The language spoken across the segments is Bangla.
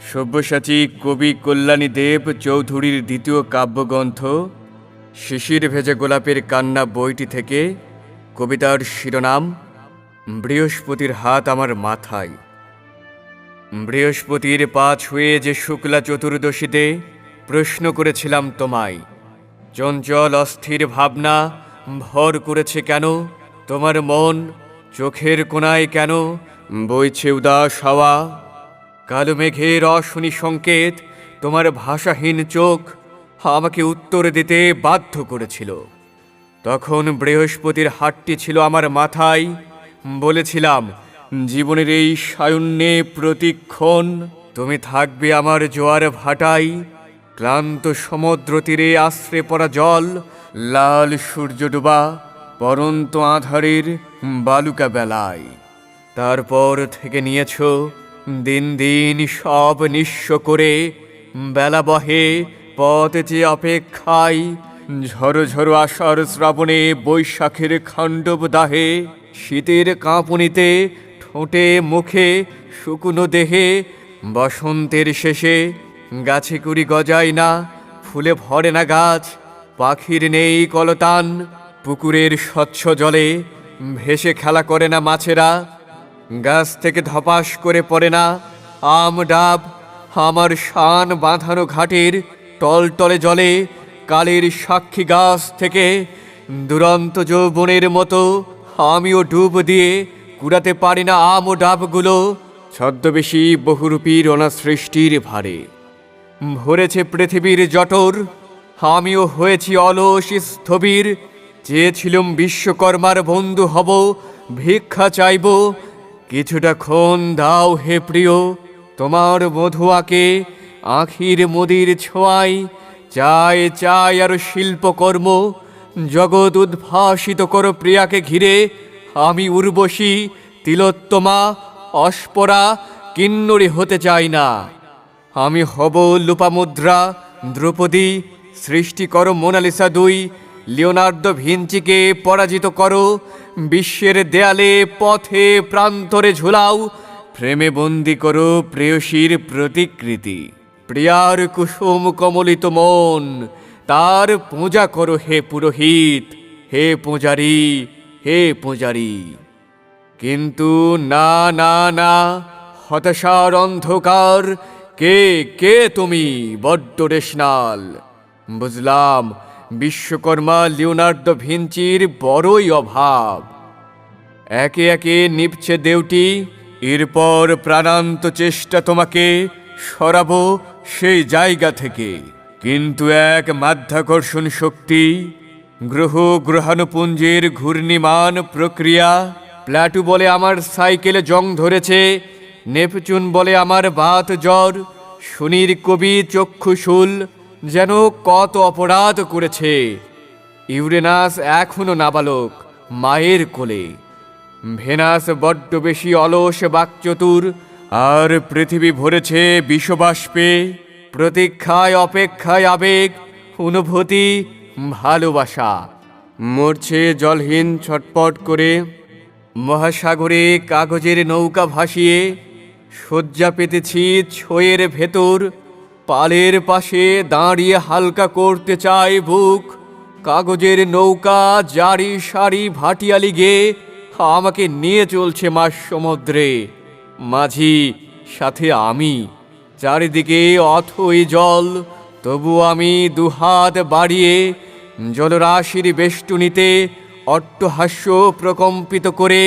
সব্যসাচী কবি কল্যাণী দেব চৌধুরীর দ্বিতীয় কাব্যগ্রন্থ, শিশির ভেজে গোলাপের কান্না বইটি থেকে কবিতার শিরোনাম, বৃহস্পতির হাত আমার মাথায়। বৃহস্পতির পা ছুঁয়ে যে শুক্লা চতুর্দশীতে প্রশ্ন করেছিলাম তোমায়, চঞ্চল অস্থির ভাবনা ভর করেছে কেন, তোমার মন চোখের কোনায় কেন বইছে উদাস হাওয়া? কালো মেঘের অশনি সংকেত, তোমার ভাষাহীন চোখ আমাকে উত্তর দিতে বাধ্য করেছিল। তখন বৃহস্পতির হাটটি ছিল আমার মাথায়, বলেছিলাম, জীবনের এই সায়ন্যে প্রতিক্ষণ তুমি থাকবে আমার জোয়ার ভাটাই ক্লান্ত সমুদ্র তীরে আশ্রে পড়া জল, লাল সূর্য ডুবা পরন্ত আধারের বালুকা বেলায়। তারপর থেকে নিয়েছ দিন দিন সব নিঃস্ব করে বেলা বহে, পথ যে অপেক্ষায় ঝড়ো ঝড়ো আষাঢ় শ্রাবণে বৈশাখের খাণ্ডব দাহে, শীতের কাঁপুনিতে ঠোঁটে মুখে শুকনো দেহে, বসন্তের শেষে গাছে কুড়ি গজায় না, ফুলে ভরে না গাছ, পাখির নেই কলতান, পুকুরের স্বচ্ছ জলে ভেসে খেলা করে না মাছেরা গাছ থেকে ধপাস করে পড়ে না। আম, ডাব, আমার শান বাঁধানো ঘাটের টলটলে জলে কালের সাক্ষী গাছ থেকে দুরন্ত যৌবনের মতো আমিও ডুব দিয়ে কুড়াতে পারি না আম ও ডাবগুলো ছদ্মবেশী বহুরূপীর অনা সৃষ্টির ভারে। ভরেছে পৃথিবীর জটর আমিও হয়েছি অলস স্থবির, চেয়েছিলুম বিশ্বকর্মার বন্ধু হব, ভিক্ষা চাইব কিছুটা ক্ষণ দাও হে প্রিয়, তোমার মধুয়াকে আখির মদির ছোঁয়াই, চায় চাই আর শিল্পকর্ম, জগৎ উদ্ভাসিত করো প্রিয়াকে ঘিরে। আমি উর্বশী, তিলোত্তমা, অস্পরা, কিন্নরী হতে চাই না। আমি হব লোপামুদ্রা, দ্রৌপদী সৃষ্টি করো মোনালিসা দুই লিওনার্দো ভিঞ্চিকে পরাজিত করো। বিশ্বের দেয়ালে পথে প্রান্তরে ঝুলাও। প্রেমে বন্দি করো প্রেয়সীর প্রতিকৃতি। প্রিয়ার কুসুম কমলিত মন, তার পূজা করো হে পুরোহিত। হে পূজারি হে পূজারি। কিন্তু না না না, হতাশার অন্ধকার। কে কে তুমি বড্ড রেশনাল? বুঝলাম বিশ্বকর্মা লিওনার্দো ভিঞ্চির বড়ই অভাব। একে একে নিপছে দেউটি, এরপর প্রাণান্ত চেষ্টা তোমাকে সরাবো সেই জায়গা থেকে। কিন্তু এক মাধ্যাকর্ষণ শক্তি, গ্রহ গ্রহাণুপুঞ্জের ঘূর্ণিমান প্রক্রিয়া, প্লাটু বলে আমার সাইকেলে জং ধরেছে, নেপচুন বলে আমার বাত জ্বর, শনির কবি চক্ষুশুল যেন কত অপরাধ করেছে। ইউরেনাস এখনও নাবালক, মায়ের কোলে। ভেনাস বড্ড বেশি অলস, বাকচতুর, আর পৃথিবী ভরেছে বিষবাষ্পে। প্রতীক্ষায়, অপেক্ষায় আবেগ, অনুভূতি, ভালোবাসা। মরছে জলহীন ছটপট করে। মহাসাগরে কাগজের নৌকা ভাসিয়ে, শয্যা পেতেছি ছয়ের ভেতর। পালের পাশে দাঁড়িয়ে হালকা করতে চায় বুক কাগজের নৌকা, জারি সারি, ভাটিয়ালি গে, আমাকে নিয়ে চলছে মাস সমুদ্রে। মাঝি, সাথে আমি। চারিদিকে অথই জল, তবু আমি দুহাত বাড়িয়ে জলরাশির বেষ্টনীতে অট্টহাস্য প্রকম্পিত করে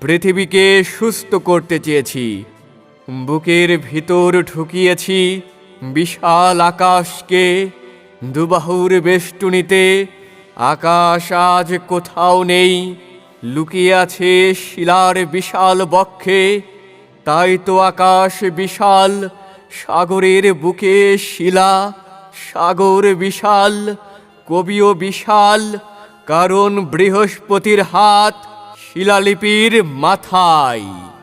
পৃথিবীকে সুস্থ করতে চেয়েছি। বুকের ভিতর ঢুকিয়েছি বিশাল আকাশকে দুবাহুর বেষ্টনীতে, আকাশ আজ কোথাও নেই, লুকিয়ে আছে শিলার বিশাল বক্ষে, তাই তো আকাশ বিশাল, সাগরের বুকে শিলা, সাগর বিশাল, কবিও বিশাল, কারণ বৃহস্পতির হাত শিলালিপির মাথায়।